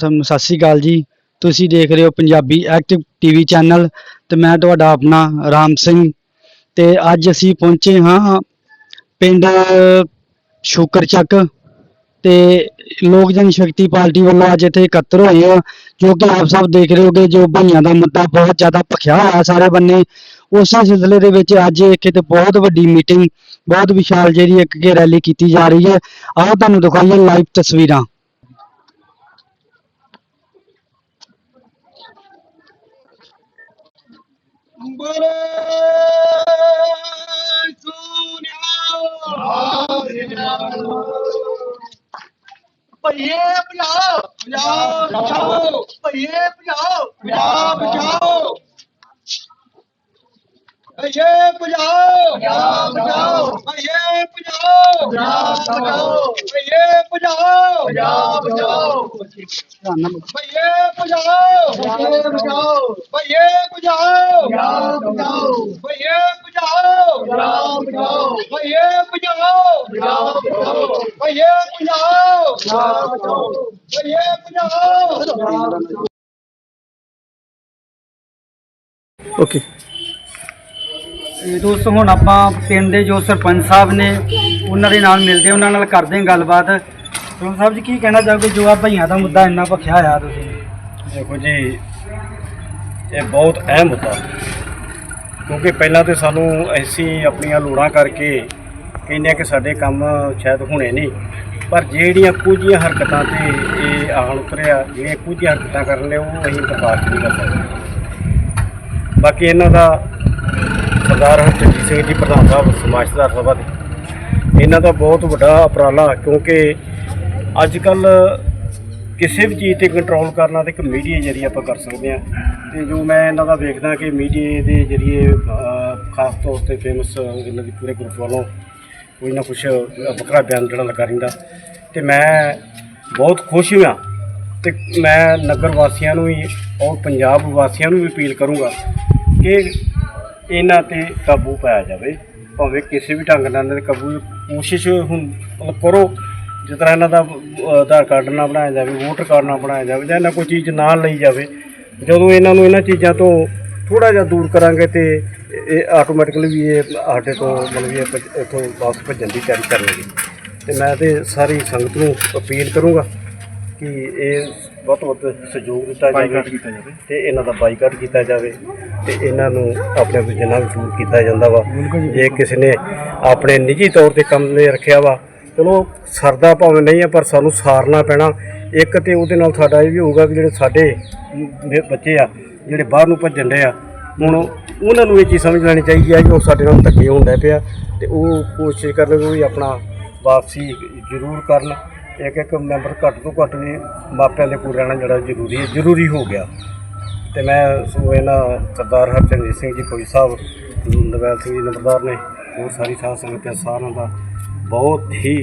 ਸਭ ਸਤਿ ਸ੍ਰੀ ਅਕਾਲ ਜੀ। ਤੁਸੀਂ ਦੇਖ ਰਹੇ ਹੋ ਪੰਜਾਬੀ ਐਕਟਿਵ ਟੀਵੀ ਚੈਨਲ ਤੇ ਮੈਂ ਤੁਹਾਡਾ ਆਪਣਾ ਰਾਮ ਸਿੰਘ। ਤੇ ਅੱਜ ਅਸੀਂ ਪਹੁੰਚੇ ਹਾਂ ਪਿੰਡ ਸ਼ੁਕਰਚੱਕ ਤੇ ਲੋਕ ਜਨ ਸ਼ਕਤੀ ਪਾਰਟੀ ਵੱਲੋਂ ਅੱਜ ਇੱਥੇ ਇਕੱਤਰ ਹੋਏ ਆ। ਜੋ ਕਿ ਆਪ ਸਭ ਦੇਖ ਰਹੇ ਹੋਗੇ, ਜੋ ਭਈਆਂ ਦਾ ਮੁੱਦਾ ਬਹੁਤ ਜ਼ਿਆਦਾ ਭਖਿਆ ਹੋਇਆ ਸਾਰੇ ਬੰਨੇ। ਉਸੇ ਸਿਲਸਿਲੇ ਦੇ ਵਿੱਚ ਅੱਜ ਇੱਕ ਤੇ ਬਹੁਤ ਵੱਡੀ ਮੀਟਿੰਗ, ਬਹੁਤ ਵਿਸ਼ਾਲ ਜਿਹੜੀ ਇੱਕ ਕੇ ਰੈਲੀ ਕੀਤੀ ਜਾ ਰਹੀ ਹੈ। ਆਓ ਤੁਹਾਨੂੰ ਦਿਖਾਈਏ ਲਾਈਵ ਤਸਵੀਰਾਂ। ਭਈਏ ਭਜਾਓ ਪੰਜਾਬ ਬਚਾਓ ਭਈਏ ਭਜਾਓ ਪੰਜਾਬ ਬਚਾਓ ਭਈਏ ਭਜਾਓ ਭਜਾਓ ਬਚਾਓ ਭਈਏ ਭਜਾਓ ਭਜਾਓ ਬਚਾਓ ਭਈਏ ਭਜਾਓ ਭਜਾਓ ਬਚਾਓ ਭਈਏ ਭਜਾਓ ਭਈਏ ਬਚਾਓ ਭਈਏ ਭਜਾਓ ਭਜਾਓ ਬਚਾਓ ਭਈਏ ਭਜਾਓ ਭਜਾਓ ਬਚਾਓ ਭਈਏ ਭਜਾਓ ਭਜਾਓ ਬਚਾਓ ਭਈਏ ਭਜਾਓ ਭਜਾਓ ਬਚਾਓ ਭਈਏ ਭਜਾਓ ਓਕੇ ਦੋਸਤੋ, ਹੁਣ ਆਪਾਂ ਪਿੰਡ ਦੇ ਜੋ ਸਰਪੰਚ ਸਾਹਿਬ ਨੇ, ਉਹਨਾਂ ਦੇ ਨਾਲ ਮਿਲਦੇ ਉਹਨਾਂ ਨਾਲ ਕਰਦੇ ਹਾਂ ਗੱਲਬਾਤ। ਸਰਪੰਚ ਸਾਹਿਬ ਜੀ, ਕੀ ਕਹਿਣਾ ਚਾਹੋਗੇ? ਜੋ ਆ ਭਈਆਂ ਦਾ ਮੁੱਦਾ ਇੰਨਾ ਭਖਿਆ ਹੋਇਆ ਤੁਸੀਂ? ਦੇਖੋ ਜੀ, ਇਹ ਬਹੁਤ ਅਹਿਮ ਮੁੱਦਾ। ਕਿਉਂਕਿ ਪਹਿਲਾਂ ਤੇ ਸਾਨੂੰ ਅਸੀਂ ਆਪਣੀਆਂ ਲੋੜਾਂ ਕਰਕੇ ਕਹਿੰਦੇ ਆ ਕਿ ਸਾਡੇ ਕੰਮ ਸ਼ਾਇਦ ਹੋਣੇ ਨਹੀਂ। ਪਰ ਜਿਹੜੀਆਂ ਕੁਝ ਹਰਕਤਾਂ ਤੇ ਇਹ ਆਹਣ ਉਤਰਿਆ, ਜਿਹੜੀਆਂ ਕੁਝ ਹਰਕਤਾਂ ਕਰਨ ਲਈ ਉਹ ਅਸੀਂ ਬਰਦਾਸ਼ਤ ਨਹੀਂ ਕਰ ਸਕਦੇ। ਬਾਕੀ ਇਹਨਾਂ ਦਾ ਸਰਦਾਰ ਹਰਜੀਤ ਸਿੰਘ ਜੀ, ਪ੍ਰਧਾਨ ਸਾਹਿਬ, ਸਮਾਜ ਸੁਧਾਰ ਸਭਾ ਦੇ। ਇਹਨਾਂ ਦਾ ਬਹੁਤ ਵੱਡਾ ਉਪਰਾਲਾ, ਕਿਉਂਕਿ ਅੱਜ ਕੱਲ ਕਿਸੇ ਵੀ ਚੀਜ਼ ਤੇ ਕੰਟਰੋਲ ਕਰਨਾ ਤੇ ਇੱਕ ਮੀਡੀਆ ਜਰੀਏ ਆਪਾਂ ਕਰ ਸਕਦੇ ਹਾਂ। ਤੇ ਜੋ ਮੈਂ ਇਹਨਾਂ ਦਾ ਵੇਖਦਾ ਕਿ ਮੀਡੀਆ ਦੇ ਜਰੀਏ ਖਾਸ ਤੌਰ ਤੇ ਫੇਮਸ ਇਹਨਾਂ ਦੀ ਪੂਰੇ ਗਰੁੱਪ ਵੱਲੋਂ ਕੋਈ ਨਾ ਕੁਛ ਵੱਖਰਾ ਬਿਆਨ ਜਿਹੜਾ ਲੱਗਾ ਰਹਿੰਦਾ। ਤੇ ਮੈਂ ਬਹੁਤ ਖੁਸ਼ ਹਾਂ ਤੇ ਮੈਂ ਨਗਰ ਵਾਸੀਆਂ ਨੂੰ ਵੀ ਔਰ ਪੰਜਾਬ ਵਾਸੀਆਂ ਨੂੰ ਵੀ ਅਪੀਲ ਕਰੂੰਗਾ ਕਿ ਇਹਨਾਂ ਤੇ ਕਾਬੂ ਪਾਇਆ ਜਾਵੇ। ਭਾਵੇਂ ਕਿਸੇ ਵੀ ਢੰਗ ਨਾਲ ਇਹਨਾਂ ਦੇ ਕਾਬੂ ਕੋਸ਼ਿਸ਼ ਹੁਣ ਮਤਲਬ ਕਰੋ, ਜਿਸ ਤਰ੍ਹਾਂ ਇਹਨਾਂ ਦਾ ਆਧਾਰ ਕਾਰਡ ਨਾ ਬਣਾਇਆ ਜਾਵੇ, ਵੋਟਰ ਕਾਰਡ ਨਾ ਬਣਾਇਆ ਜਾਵੇ ਜਾਂ ਇਹਨਾਂ ਕੋਈ ਚੀਜ਼ ਨਾ ਲਈ ਜਾਵੇ। ਜਦੋਂ ਇਹਨਾਂ ਨੂੰ ਇਹਨਾਂ ਚੀਜ਼ਾਂ ਤੋਂ ਥੋੜਾ ਜਿਹਾ ਦੂਰ ਕਰਾਂਗੇ ਤੇ ਇਹ ਆਟੋਮੈਟਿਕਲੀ ਵੀ ਇਹ ਸਾਡੇ ਤੋਂ ਮਤਲਬ ਵੀ ਇਹ ਭੱਜ- ਇੱਥੋਂ ਵਾਪਸ ਭੱਜਣ ਦੀ ਤਿਆਰੀ ਕਰਨਗੇ। ਤੇ ਮੈਂ ਤੇ ਸਾਰੀ ਸੰਗਤ ਨੂੰ ਅਪੀਲ ਕਰੂੰਗਾ। ਕਿ ਇਹ ਵੱਧ ਤੋਂ ਵੱਧ ਸਹਿਯੋਗ ਦਿੱਤਾ ਜਾਵੇ ਤੇ ਇਹਨਾਂ ਦਾ ਬਾਈਕਾਟ ਕੀਤਾ ਜਾਵੇ ਤੇ ਇਹਨਾਂ ਨੂੰ ਆਪਣੇ ਤੋਂ ਜਿੰਨਾ ਵੀ ਦੂਰ ਕੀਤਾ ਜਾਂਦਾ ਵਾ। ਜੇ ਕਿਸੇ ਨੇ ਆਪਣੇ ਨਿੱਜੀ ਤੌਰ ਤੇ ਕੰਮ ਲਈ ਰੱਖਿਆ ਵਾ ਚਲੋ ਸਰਦਾ ਭਾਵੇਂ ਨਹੀਂ ਆ ਪਰ ਸਾਨੂੰ ਸਾਰਨਾ ਪੈਣਾ। ਇੱਕ ਤੇ ਉਹਦੇ ਨਾਲ ਸਾਡਾ ਇਹ ਵੀ ਹੋਊਗਾ ਕਿ ਜਿਹੜੇ ਸਾਡੇ ਬ- ਬੱਚੇ ਆ ਜਿਹੜੇ ਬਾਹਰ ਨੂੰ ਭੱਜਣ ਦੇ ਆ ਹੁਣ ਉਹਨਾਂ ਨੂੰ ਇਹ ਚੀਜ਼ ਸਮਝ ਲੈਣੀ ਚਾਹੀਦੀ ਹੈ ਕਿ ਉਹ ਸਾਡੇ ਨਾਲ ਧੱਕੇ ਹੋਣ ਡੈ ਪਿਆ ਤੇ ਉਹ ਕੋਸ਼ਿਸ਼ ਕਰਨ ਵੀ ਆਪਣਾ ਵਾਪਸੀ ਜ਼ਰੂਰ ਕਰਨ। ਇੱਕ ਇੱਕ ਮੈਂਬਰ ਘੱਟ ਤੋਂ ਘੱਟ ਵੀ ਮਾਪਿਆਂ ਦੇ ਕੋਲ ਰਹਿਣਾ ਜਿਹੜਾ ਜ਼ਰੂਰੀ ਹੈ, ਜ਼ਰੂਰੀ ਹੋ ਗਿਆ। ਤੇ ਮੈਂ ਸੋ ਇਹਨਾਂ ਸਰਦਾਰ ਹਰਚੰਦ ਸਿੰਘ ਜੀ, ਫੌਜੀ ਸਾਹਿਬ ਨਵੈਲ ਸਿੰਘ ਜੀ ਨੰਬਰਦਾਰ ਨੇ ਹੋਰ ਸਾਰੀ ਸਾਧ ਸੰਗਤ ਦੇ ਸਾਰਿਆਂ ਦਾ ਬਹੁਤ ਹੀ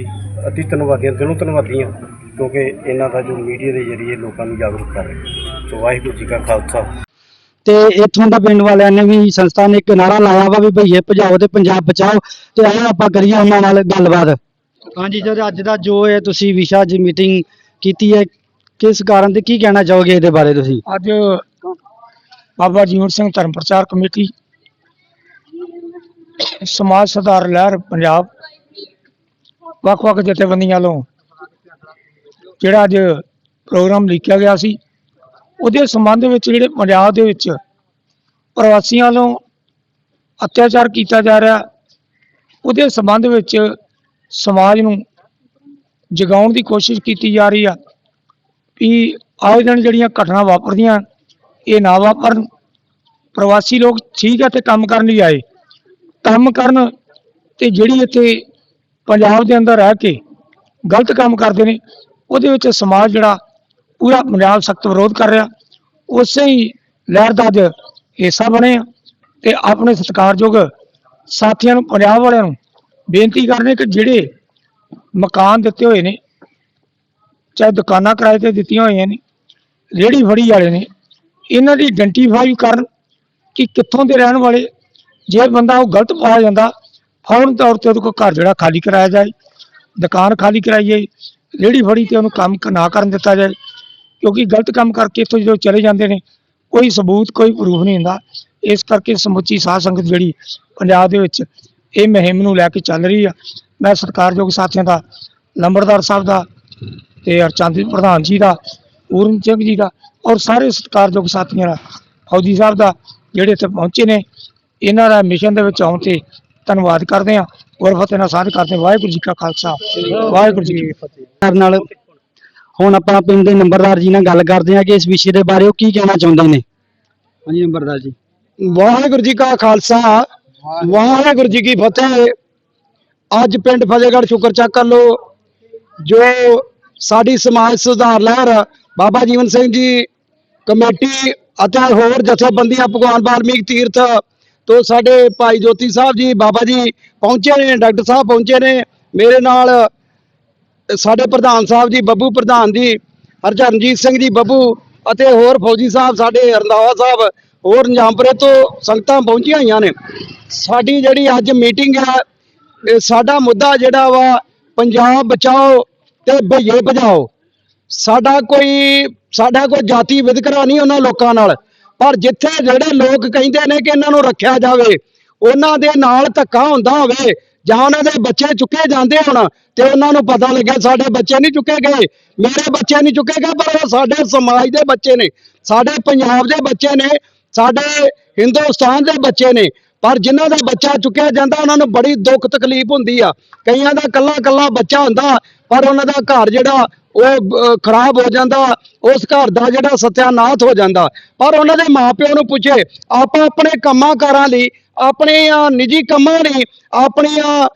ਅਤੀ ਧੰਨਵਾਦੀਆਂ, ਦਿਲੋਂ ਧੰਨਵਾਦੀਆਂ, ਕਿਉਂਕਿ ਇਹਨਾਂ ਦਾ ਜੋ ਮੀਡੀਆ ਦੇ ਜ਼ਰੀਏ ਲੋਕਾਂ ਨੂੰ ਜਾਗਰੂਕ ਕਰ ਰਹੇ ਸੋ ਵਾਹਿਗੁਰੂ ਜੀ ਕਾ ਖਾਲਸਾ। ਤੇ ਇੱਥੋਂ ਦਾ ਪਿੰਡ ਵਾਲਿਆਂ ਨੇ ਵੀ ਸੰਸਥਾ ਨੇ ਇੱਕ ਨਾਰਾ ਲਾਇਆ ਵਾ ਵੀ ਭਈਏ ਭਜਾਓ ਤੇ ਪੰਜਾਬ ਬਚਾਓ, ਤੇ ਆਓ ਆਪਾਂ ਕਰੀਏ ਉਹਨਾਂ ਨਾਲ ਗੱਲਬਾਤ। ਹਾਂਜੀ ਸਰ, ਅੱਜ ਦਾ ਜੋ ਹੈ ਤੁਸੀਂ ਵਿਸ਼ਾ ਜੀ ਮੀਟਿੰਗ ਕੀਤੀ ਹੈ, ਕਿਸ ਕਾਰਨ ਤੇ ਕੀ ਕਹਿਣਾ ਚਾਹੋਗੇ ਇਹਦੇ ਬਾਰੇ ਤੁਸੀਂ? ਅੱਜ ਬਾਬਾ ਜੀਵਨ ਸਿੰਘ ਧਰਮ ਪ੍ਰਚਾਰ ਕਮੇਟੀ, ਸਮਾਜ ਸੁਧਾਰ ਲਹਿਰ ਪੰਜਾਬ, ਵੱਖ-ਵੱਖ ਜਥੇਬੰਦੀਆਂ ਵੱਲੋਂ ਜਿਹੜਾ ਅੱਜ ਪ੍ਰੋਗਰਾਮ ਲਿਖਿਆ ਗਿਆ ਸੀ, ਉਹਦੇ ਸੰਬੰਧ ਵਿੱਚ ਜਿਹੜੇ ਪੰਜਾਬ ਦੇ ਵਿੱਚ ਪ੍ਰਵਾਸੀਆਂ ਵੱਲੋਂ ਅਤਿਆਚਾਰ ਕੀਤਾ ਜਾ ਰਿਹਾ, ਉਹਦੇ ਸੰਬੰਧ ਵਿੱਚ ਸਮਾਜ ਨੂੰ ਜਗਾਉਣ ਦੀ ਕੋਸ਼ਿਸ਼ ਕੀਤੀ ਜਾ ਰਹੀ ਆ ਵੀ ਆਏ ਦਿਨ ਜਿਹੜੀਆਂ ਘਟਨਾ ਵਾਪਰਦੀਆਂ ਇਹ ਨਾ ਵਾਪਰਨ। ਪ੍ਰਵਾਸੀ ਲੋਕ ਠੀਕ ਹੈ ਤੇ ਕੰਮ ਕਰਨ ਲਈ ਆਏ। ਕੰਮ ਕਰਨ ਤੇ ਜਿਹੜੀ ਇੱਥੇ ਪੰਜਾਬ ਦੇ ਅੰਦਰ ਰਹਿ ਕੇ ਗਲਤ ਕੰਮ ਕਰਦੇ ਨੇ, ਉਹਦੇ ਵਿੱਚ ਸਮਾਜ ਜਿਹੜਾ ਪੂਰਾ ਪੰਜਾਬ ਸਖਤ ਵਿਰੋਧ ਕਰ ਰਿਹਾ। ਉਸੇ ਹੀ ਲਹਿਰ ਦਾ ਅੱਜ ਹਿੱਸਾ ਬਣੇ ਆ ਤੇ ਆਪਣੇ ਸਤਿਕਾਰਯੋਗ ਸਾਥੀਆਂ ਨੂੰ, ਪੰਜਾਬ ਵਾਲਿਆਂ ਨੂੰ ਬੇਨਤੀ ਕਰਨੇ ਕਿ ਜਿਹੜੇ ਮਕਾਨ ਦਿੱਤੇ ਹੋਏ ਨੇ, ਚਾਹੇ ਦੁਕਾਨਾਂ ਕਿਰਾਏ ਤੇ ਦਿੱਤੀਆਂ ਹੋਈਆਂ ਨੇ ਰੇੜੀ ਫੜੀ ਵਾਲੇ ਨੇ, ਇਹਨਾਂ ਦੀ ਆਇਡੈਂਟੀਫਾਈ ਕਰਨ ਕਿ ਕਿੱਥੋਂ ਦੇ ਰਹਿਣ ਵਾਲੇ, ਜੇ ਬੰਦਾ ਉਹ ਗਲਤ ਪਾਇਆ ਜਾਂਦਾ, ਫੌਰਨ ਤੌਰ ਤੇ ਉਹਦੇ ਕੋਲ ਘਰ ਜਿਹੜਾ ਖਾਲੀ ਕਰਾਇਆ ਜਾਏ, ਦੁਕਾਨ ਖਾਲੀ ਕਰਾਈ ਜਾਏ ਰੇੜੀ ਫੜੀ ਤੇ ਉਹਨੂੰ ਕੰਮ ਨਾ ਕਰਨ ਦਿੱਤਾ ਜਾਏ, ਕਿਉਂਕਿ ਗਲਤ ਕੰਮ ਕਰਕੇ ਇੱਥੋਂ ਜਦੋਂ ਚਲੇ ਜਾਂਦੇ ਨੇ, ਕੋਈ ਸਬੂਤ, ਕੋਈ ਪ੍ਰੂਫ ਨਹੀਂ ਹੁੰਦਾ। ਇਸ ਕਰਕੇ ਸਮੁੱਚੀ ਸਾਧ ਸੰਗਤ ਜਿਹੜੀ ਪੰਜਾਬ ਦੇ ਵਿੱਚ ਇਹ ਮੁਹਿੰਮ ਨੂੰ ਲੈ ਕੇ ਚੱਲ ਰਹੀ ਆ। ਮੈਂ ਸਤਿਕਾਰਯੋਗ ਸਾਥੀਆਂ ਦਾ ਲੰਬੜਦਾਰ ਸਾਹਿਬ ਦਾ ਤੇ ਅਰਚੰਦ ਪ੍ਰਧਾਨ ਜੀ ਦਾ ਪੂਰਨ ਸਿੰਘ ਜੀ ਦਾ ਔਰ ਸਾਰੇ ਸਤਿਕਾਰਯੋਗ ਸਾਥੀਆਂ ਦਾ ਫੌਜੀ ਸਾਹਿਬ ਦਾ ਜਿਹੜੇ ਇੱਥੇ ਪਹੁੰਚੇ ਨੇ ਇਹਨਾਂ ਦਾ ਮਿਸ਼ਨ ਦੇ ਵਿੱਚ ਆਉਣ ਤੇ ਧੰਨਵਾਦ ਕਰਦੇ ਹਾਂ। ਗੁਰਫਤਿਹ ਨਾਲ ਸਾਧ ਕਰਦੇ। ਵਾਹਿਗੁਰੂ ਜੀ ਕਾ ਖਾਲਸਾ। ਵਾਹਿਗੁਰੂ ਜੀ ਕੀ ਫਤਿਹ। ਨਾਲ ਹੁਣ ਆਪਾਂ ਪਿੰਡ ਦੇ ਨੰਬਰਦਾਰ ਜੀ ਨਾਲ ਗੱਲ ਕਰਦੇ ਹਾਂ ਕਿ ਇਸ ਵਿਸ਼ੇ ਦੇ ਬਾਰੇ ਉਹ ਕੀ ਕਹਿਣਾ ਚਾਹੁੰਦੇ ਨੇ। ਹਾਂਜੀ ਨੰਬਰਦਾਰ ਜੀ। ਵਾਹਿਗੁਰੂ ਜੀ ਕਾ ਖਾਲਸਾ। ਵਾਹਿਗੁਰੂ ਜੀ ਕੀ ਫਤਿਹ। ਅੱਜ ਪਿੰਡ ਫਤਿਹਗੜ੍ਹ ਸ਼ੁਕਰ ਚੱਕ ਵੱਲੋਂ ਜੋ ਸਾਡੀ ਸਮਾਜ ਸੁਧਾਰ ਲਹਿਰ, ਬਾਬਾ ਜੀਵਨ ਸਿੰਘ ਜੀ ਕਮੇਟੀ ਅਤੇ ਹੋਰ ਜਥੇਬੰਦੀਆਂ, ਭਗਵਾਨ ਬਾਲਮੀਕ ਤੀਰਥ ਤੋਂ ਸਾਡੇ ਭਾਈ ਜੋਤੀ ਸਾਹਿਬ ਜੀ, ਬਾਬਾ ਜੀ ਪਹੁੰਚੇ ਨੇ, ਡਾਕਟਰ ਸਾਹਿਬ ਪਹੁੰਚੇ ਨੇ। ਮੇਰੇ ਨਾਲ ਸਾਡੇ ਪ੍ਰਧਾਨ ਸਾਹਿਬ ਜੀ, ਬੱਬੂ ਪ੍ਰਧਾਨ ਜੀ, ਹਰਚਰਨਜੀਤ ਸਿੰਘ ਜੀ, ਬੱਬੂ ਅਤੇ ਹੋਰ ਫੌਜੀ ਸਾਹਿਬ, ਸਾਡੇ ਰੰਧਾਵਾ ਸਾਹਿਬ ਹੋਰ ਨਿਜ਼ਾਮਪੁਰੇ ਤੋਂ ਸੰਗਤਾਂ ਪਹੁੰਚੀਆਂ ਹੋਈਆਂ ਨੇ। ਸਾਡੀ ਜਿਹੜੀ ਅੱਜ ਮੀਟਿੰਗ ਹੈ ਸਾਡਾ ਮੁੱਦਾ ਜਿਹੜਾ ਵਾ, ਪੰਜਾਬ ਬਚਾਓ ਤੇ ਭਈਏ ਭਜਾਓ ਸਾਡਾ ਕੋਈ ਸਾਡਾ ਕੋਈ ਜਾਤੀ ਵਿਤਕਰਾ ਨਹੀਂ ਉਹਨਾਂ ਲੋਕਾਂ ਨਾਲ। ਪਰ ਜਿੱਥੇ ਜਿਹੜੇ ਲੋਕ ਕਹਿੰਦੇ ਨੇ ਕਿ ਇਹਨਾਂ ਨੂੰ ਰੱਖਿਆ ਜਾਵੇ, ਉਹਨਾਂ ਦੇ ਨਾਲ ਧੱਕਾ ਹੁੰਦਾ ਹੋਵੇ, ਜਾਂ ਉਹਨਾਂ ਦੇ ਬੱਚੇ ਚੁੱਕੇ ਜਾਂਦੇ ਹੋਣ, ਤੇ ਉਹਨਾਂ ਨੂੰ ਪਤਾ ਲੱਗਿਆ ਸਾਡੇ ਬੱਚੇ ਨਹੀਂ ਚੁੱਕੇ ਗਏ। ਮੇਰੇ ਬੱਚੇ ਨਹੀਂ ਚੁੱਕੇ ਗਏ, ਪਰ ਉਹ ਸਾਡੇ ਸਮਾਜ ਦੇ ਬੱਚੇ ਨੇ, ਸਾਡੇ ਪੰਜਾਬ ਦੇ ਬੱਚੇ ਨੇ। ਸਾਡੇ ਹਿੰਦੁਸਤਾਨ ਦੇ ਬੱਚੇ ਨੇ, ਪਰ ਜਿਨ੍ਹਾਂ ਦਾ ਬੱਚਾ ਚੁੱਕਿਆ ਜਾਂਦਾ, ਉਹਨਾਂ ਨੂੰ ਬੜੀ ਦੁੱਖ ਤਕਲੀਫ ਹੁੰਦੀ ਆ। ਕਈਆਂ ਦਾ ਕੱਲਾ ਕੱਲਾ ਬੱਚਾ ਹੁੰਦਾ, ਪਰ ਉਹਨਾਂ ਦਾ ਘਰ ਜਿਹੜਾ, ਉਹ ਖਰਾਬ ਹੋ ਜਾਂਦਾ, ਉਸ ਘਰ ਦਾ ਜਿਹੜਾ ਸਤਿਆਨਾਥ ਹੋ ਜਾਂਦਾ। ਪਰ ਉਹਨਾਂ ਦੇ ਮਾਪਿਆਂ ਨੂੰ ਪੁੱਛੇ, ਆਪਾਂ ਆਪਣੇ ਕੰਮਾਂ ਕਾਰਾਂ ਲਈ, ਆਪਣੀਆਂ ਨਿੱਜੀ ਕੰਮਾਂ ਲਈ, ਆਪਣੀਆਂ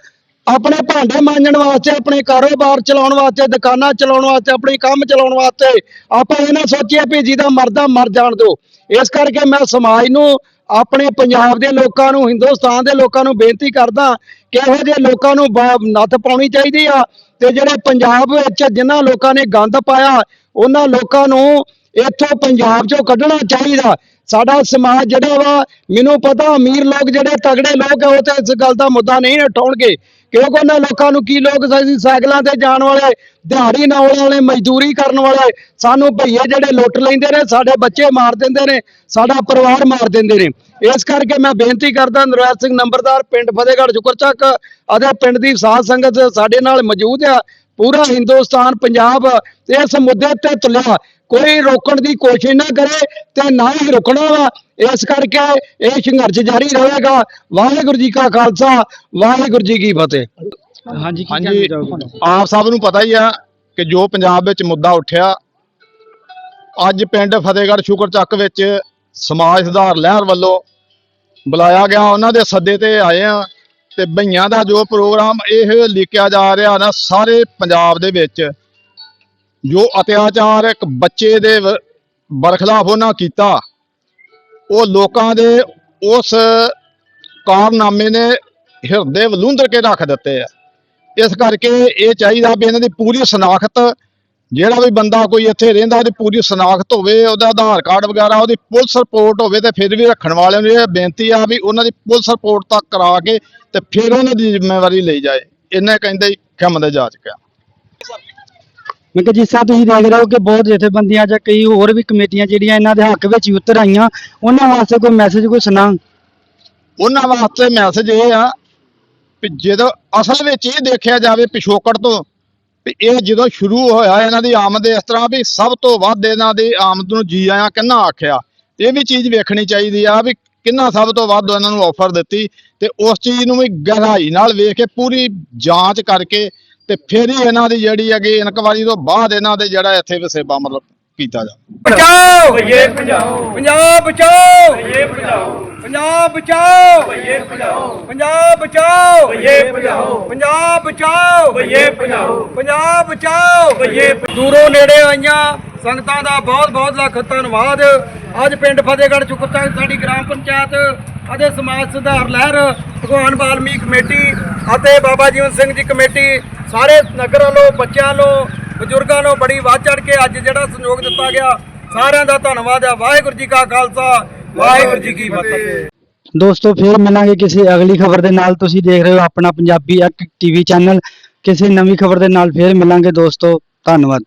ਆਪਣੇ ਭਾਂਡੇ ਮਾਂਜਣ ਵਾਸਤੇ, ਆਪਣੇ ਕਾਰੋਬਾਰ ਚਲਾਉਣ ਵਾਸਤੇ, ਦੁਕਾਨਾਂ ਚਲਾਉਣ ਵਾਸਤੇ, ਆਪਣੇ ਕੰਮ ਚਲਾਉਣ ਵਾਸਤੇ, ਆਪਾਂ ਇਹ ਨਾ ਸੋਚੀਏ ਵੀ ਜਿਹਦਾ ਮਰਦਾ ਮਰ ਜਾਣ ਦਿਓ। ਇਸ ਕਰਕੇ ਮੈਂ ਸਮਾਜ ਨੂੰ, ਆਪਣੇ ਪੰਜਾਬ ਦੇ ਲੋਕਾਂ ਨੂੰ, ਹਿੰਦੁਸਤਾਨ ਦੇ ਲੋਕਾਂ ਨੂੰ ਬੇਨਤੀ ਕਰਦਾ ਕਿ ਇਹੋ ਜਿਹੇ ਲੋਕਾਂ ਨੂੰ ਨੱਥ ਪਾਉਣੀ ਚਾਹੀਦੀ ਆ ਤੇ ਜਿਹੜੇ ਪੰਜਾਬ ਵਿੱਚ ਜਿਨ੍ਹਾਂ ਲੋਕਾਂ ਨੇ ਗੰਦ ਪਾਇਆ, ਉਹਨਾਂ ਲੋਕਾਂ ਨੂੰ ਇੱਥੋਂ ਪੰਜਾਬ ਚੋਂ ਕੱਢਣਾ ਚਾਹੀਦਾ। ਸਾਡਾ ਸਮਾਜ ਜਿਹੜਾ ਵਾ, ਮੈਨੂੰ ਪਤਾ ਅਮੀਰ ਲੋਕ ਜਿਹੜੇ ਤਗੜੇ ਲੋਕ ਆ, ਉਹ ਤੇ ਇਸ ਗੱਲ ਦਾ ਮੁੱਦਾ ਨਹੀਂ ਉਠਾਉਣਗੇ। ਕਿਉਂਕਿ ਉਹਨਾਂ ਲੋਕਾਂ ਨੂੰ ਕੀ ਲੋਕ ਸੀ? ਸਾਈਕਲਾਂ ਤੇ ਜਾਣ ਵਾਲੇ, ਦਿਹਾੜੀ ਨਾਉਣ ਵਾਲੇ, ਮਜ਼ਦੂਰੀ ਕਰਨ ਵਾਲੇ। ਸਾਨੂੰ ਭਈਏ ਜਿਹੜੇ ਲੁੱਟ ਲੈਂਦੇ ਨੇ, ਸਾਡੇ ਬੱਚੇ ਮਾਰ ਦਿੰਦੇ ਨੇ, ਸਾਡਾ ਪਰਿਵਾਰ ਮਾਰ ਦਿੰਦੇ ਨੇ। ਇਸ ਕਰਕੇ ਮੈਂ ਬੇਨਤੀ ਕਰਦਾ ਨਰਵੈਲ ਸਿੰਘ ਨੰਬਰਦਾਰ, ਪਿੰਡ ਫਤਿਹਗੜ੍ਹ ਸ਼ੁਕਰਚੱਕ ਅਤੇ ਪਿੰਡ ਦੀ ਸਾਧ ਸੰਗਤ ਸਾਡੇ ਨਾਲ ਮੌਜੂਦ ਆ। ਪੂਰਾ ਹਿੰਦੁਸਤਾਨ, ਪੰਜਾਬ, ਇਸ ਮੁੱਦੇ ਤੇ ਤੁਲਿਆ। ਕੋਈ ਰੋਕਣ ਦੀ ਕੋਸ਼ਿਸ਼ ਨਾ ਕਰੇ ਤੇ ਨਾ ਹੀ ਰੁਕਣਾ ਵਾ। ਇਸ ਕਰਕੇ ਇਹ ਸੰਘਰਸ਼ ਜਾਰੀ ਰਹੇਗਾ। ਵਾਹਿਗੁਰੂ ਜੀ ਕਾ ਖਾਲਸਾ ਵਾਹਿਗੁਰੂ ਜੀ ਕੀ ਫਤਿਹ। ਹਾਂਜੀ ਕੀ ਹਾਂਜੀ ਕਹਿਣਾ ਚਾਹੋਗੇ? ਆਪ ਸਭ ਨੂੰ ਪਤਾ ਹੀ ਆ ਕਿ ਜੋ ਪੰਜਾਬ ਵਿੱਚ ਮੁੱਦਾ ਉੱਠਿਆ ਅੱਜ ਪਿੰਡ ਫਤਿਹਗੜ੍ਹ ਸ਼ੁਕਰ ਚੱਕ ਵਿੱਚ ਸਮਾਜ ਸੁਧਾਰ ਲਹਿਰ ਵੱਲੋਂ ਬੁਲਾਇਆ ਗਿਆ। ਉਹਨਾਂ ਦੇ ਸੱਦੇ ਤੇ ਆਏ ਆ ਤੇ ਭਈਆਂ ਦਾ ਜੋ ਪ੍ਰੋਗਰਾਮ ਇਹ ਲਿਖਿਆ ਜਾ ਰਿਹਾ ਨਾ ਸਾਰੇ ਪੰਜਾਬ ਦੇ ਵਿੱਚ ਜੋ ਅਤਿਆਚਾਰ ਇੱਕ ਬੱਚੇ ਦੇ ਵ- ਬਰਖਲਾਫ ਉਹਨਾਂ ਕੀਤਾ, ਉਹ ਲੋਕਾਂ ਦੇ ਉਸ ਕਾਰਨਾਮੇ ਨੇ ਹਿਰਦੇ ਵਲੂੰਦਰ ਕੇ ਰੱਖ ਦਿੱਤੇ ਆ। ਇਸ ਕਰਕੇ ਇਹ ਚਾਹੀਦਾ ਵੀ ਇਹਨਾਂ ਦੀ ਪੂਰੀ ਸਨਾਖਤ, ਜਿਹੜਾ ਵੀ ਬੰਦਾ ਕੋਈ ਇੱਥੇ ਰਹਿੰਦਾ, ਉਹਦੀ ਪੂਰੀ ਸਨਾਖਤ ਹੋਵੇ, ਉਹਦਾ ਆਧਾਰ ਕਾਰਡ ਵਗੈਰਾ, ਉਹਦੀ ਪੁਲਿਸ ਰਿਪੋਰਟ ਹੋਵੇ ਤੇ ਫਿਰ ਵੀ ਰੱਖਣ ਵਾਲਿਆਂ ਨੂੰ ਇਹ ਬੇਨਤੀ ਆ ਵੀ ਉਹਨਾਂ ਦੀ ਪੁਲਿਸ ਰਿਪੋਰਟ ਤੱਕ ਕਰਾ ਕੇ ਤੇ ਫਿਰ ਉਹਨਾਂ ਦੀ ਜ਼ਿੰਮੇਵਾਰੀ ਲਈ ਜਾਏ। ਇਹਨੇ ਕਹਿੰਦੇ ਹੀ ਖੰਮ ਦੇ ਜਾ ਚੁੱਕਿਆ ਮੈਂ ਕਿ ਜਿਸ ਤਰ੍ਹਾਂ ਤੁਸੀਂ ਦੇਖ ਰਹੇ ਹੋ ਕਿ ਬਹੁਤ ਜਥੇਬੰਦੀਆਂ ਜਾਂ ਕਈ ਹੋਰ ਵੀ ਕਮੇਟੀਆਂ ਜਿਹੜੀਆਂ ਇਹਨਾਂ ਦੇ ਹੱਕ ਵਿੱਚ ਹੀ ਉਤਰ ਆਈਆਂ, ਉਹਨਾਂ ਵਾਸਤੇ ਕੋਈ ਮੈਸੇਜ ਕੋਈ ਸੁਣਾ ਉਹਨਾਂ ਵਾਸਤੇ ਮੈਸੇਜ ਇਹ ਆ ਵੀ ਜਦੋਂ ਅਸਲ ਵਿੱਚ ਇਹ ਦੇਖਿਆ ਜਾਵੇ ਪਿਛੋਕੜ ਤੋਂ, ਵੀ ਇਹ ਜਦੋਂ ਸ਼ੁਰੂ ਹੋਇਆ ਇਹਨਾਂ ਦੀ ਆਮਦ ਇਸ ਤਰ੍ਹਾਂ ਵੀ ਸਭ ਤੋਂ ਵੱਧ ਇਹਨਾਂ ਦੀ ਆਮਦ ਨੂੰ ਜੀ ਆਇਆਂ ਕਿੰਨਾ ਆਖਿਆ? ਇਹ ਵੀ ਚੀਜ਼ ਵੇਖਣੀ ਚਾਹੀਦੀ ਆ ਵੀ ਕਿੰਨਾ ਸਭ ਤੋਂ ਵੱਧ ਇਹਨਾਂ ਨੂੰ ਆਫਰ ਦਿੱਤੀ ਤੇ ਉਸ ਚੀਜ਼ ਨੂੰ ਵੀ ਗਹਿਰਾਈ ਨਾਲ ਵੇਖ ਕੇ ਪੂਰੀ ਜਾਂਚ ਕਰਕੇ ਤੇ ਫਿਰ ਹੀ ਇਹਨਾਂ ਦੀ ਜਿਹੜੀ ਹੈਗੀ ਇਨਕੁਆਰੀ ਤੋਂ ਬਾਅਦ ਇਹਨਾਂ ਦੇ ਜਿਹੜਾ ਇੱਥੇ ਵਸੇਬਾ ਮਤਲਬ ਕੀਤਾ ਜਾ ਬਚਾਓ! ਭਈਏ ਬਚਾਓ ਪੰਜਾਬ ਬਚਾਓ! ਭਈਏ ਬਚਾਓ ਪੰਜਾਬ ਬਚਾਓ! ਭਈਏ ਬਚਾਓ ਪੰਜਾਬ ਬਚਾਓ! ਭਈਏ ਬਚਾਓ ਪੰਜਾਬ ਬਚਾਓ! ਭਈਏ ਬਚਾਓ ਪੰਜਾਬ ਬਚਾਓ! ਭਈਏ ਦੂਰੋਂ ਨੇੜੇ ਆਈਆਂ ਸੰਗਤਾਂ ਦਾ ਬਹੁਤ ਬਹੁਤ ਲੱਖ ਧੰਨਵਾਦ। ਅੱਜ ਪਿੰਡ ਫਤਿਹਗੜ੍ਹ ਚੁਕਤਾ ਸਾਡੀ ਗ੍ਰਾਮ ਪੰਚਾਇਤ ਅਤੇ ਸਮਾਜ ਸੁਧਾਰ ਲਹਿਰ, ਭਗਵਾਨ ਵਾਲਮੀਕ ਕਮੇਟੀ ਅਤੇ ਬਾਬਾ ਜੀਵਨ ਸਿੰਘ ਜੀ ਕਮੇਟੀ, ਸਾਰੇ ਨਗਰ ਵੱਲੋਂ ਬੱਚਿਆਂ ਵੱਲੋਂ ਬਜ਼ੁਰਗਾਂ ਨੂੰ ਬੜੀ ਵੱਧ ਚੜ ਕੇ ਅੱਜ ਜਿਹੜਾ ਸਹਿਯੋਗ ਦਿੱਤਾ ਗਿਆ, ਸਾਰਿਆਂ ਦਾ ਧੰਨਵਾਦ ਹੈ। ਵਾਹਿਗੁਰੂ ਜੀ ਕਾ ਖਾਲਸਾ, ਵਾਹਿਗੁਰੂ ਜੀ ਕੀ ਫਤਿਹ। ਦੋਸਤੋ, ਫੇਰ ਮਿਲਾਂਗੇ ਕਿਸੇ ਅਗਲੀ ਖਬਰ ਦੇ ਨਾਲ। ਤੁਸੀਂ ਦੇਖ ਰਹੇ ਹੋ ਆਪਣਾ ਪੰਜਾਬੀ ਐਕਟ ਟੀਵੀ ਚੈਨਲ। ਕਿਸੇ ਨਵੀਂ ਖਬਰ ਦੇ ਨਾਲ ਫਿਰ ਮਿਲਾਂਗੇ ਦੋਸਤੋ। ਧੰਨਵਾਦ।